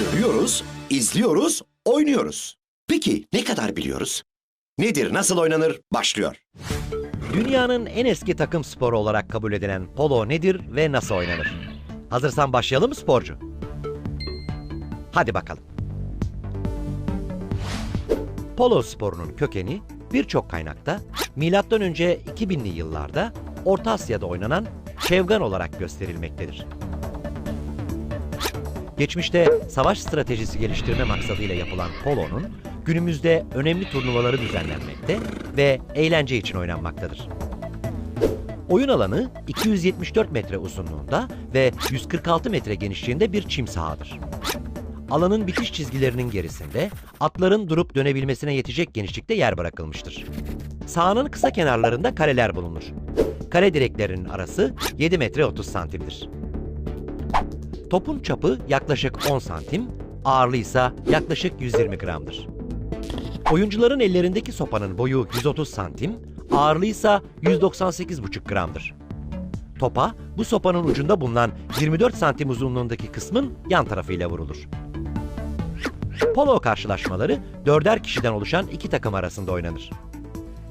Duyuyoruz, izliyoruz, oynuyoruz. Peki ne kadar biliyoruz? Nedir, nasıl oynanır? Başlıyor. Dünyanın en eski takım sporu olarak kabul edilen polo nedir ve nasıl oynanır? Hazırsan başlayalım mı sporcu? Hadi bakalım. Polo sporunun kökeni birçok kaynakta önce 2000'li yıllarda Orta Asya'da oynanan şevgan olarak gösterilmektedir. Geçmişte savaş stratejisi geliştirme maksadıyla yapılan polonun günümüzde önemli turnuvaları düzenlenmekte ve eğlence için oynanmaktadır. Oyun alanı 274 metre uzunluğunda ve 146 metre genişliğinde bir çim sahadır. Alanın bitiş çizgilerinin gerisinde atların durup dönebilmesine yetecek genişlikte yer bırakılmıştır. Sahanın kısa kenarlarında kaleler bulunur. Kale direklerinin arası 7 metre 30 santimdir. Topun çapı yaklaşık 10 santim, ağırlığı ise yaklaşık 120 gramdır. Oyuncuların ellerindeki sopanın boyu 130 santim, ağırlığı ise 198,5 gramdır. Topa bu sopanın ucunda bulunan 24 santim uzunluğundaki kısmın yan tarafıyla vurulur. Polo karşılaşmaları dörder kişiden oluşan iki takım arasında oynanır.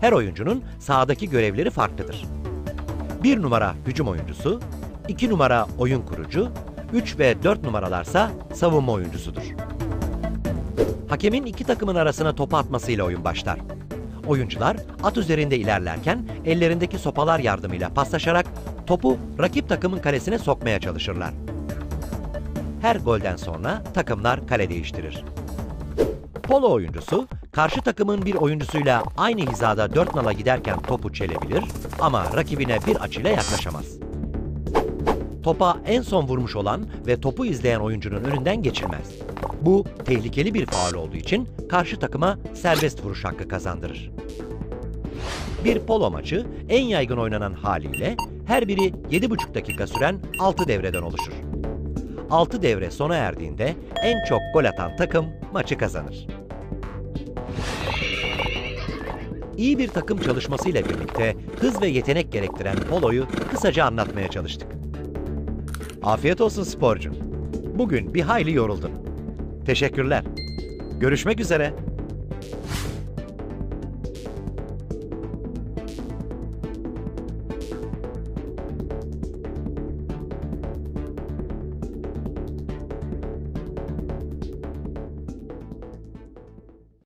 Her oyuncunun sahadaki görevleri farklıdır. 1 numara hücum oyuncusu, 2 numara oyun kurucu, 3 ve 4 numaralarsa savunma oyuncusudur. Hakemin iki takımın arasına topu atmasıyla oyun başlar. Oyuncular at üzerinde ilerlerken ellerindeki sopalar yardımıyla paslaşarak topu rakip takımın kalesine sokmaya çalışırlar. Her golden sonra takımlar kale değiştirir. Polo oyuncusu karşı takımın bir oyuncusuyla aynı hizada dört nala giderken topu çelebilir ama rakibine bir açıyla yaklaşamaz. Topa en son vurmuş olan ve topu izleyen oyuncunun önünden geçilmez. Bu tehlikeli bir faul olduğu için karşı takıma serbest vuruş hakkı kazandırır. Bir polo maçı en yaygın oynanan haliyle her biri 7,5 dakika süren 6 devreden oluşur. 6 devre sona erdiğinde en çok gol atan takım maçı kazanır. İyi bir takım çalışmasıyla birlikte hız ve yetenek gerektiren poloyu kısaca anlatmaya çalıştık. Afiyet olsun sporcu. Bugün bir hayli yoruldun. Teşekkürler. Görüşmek üzere.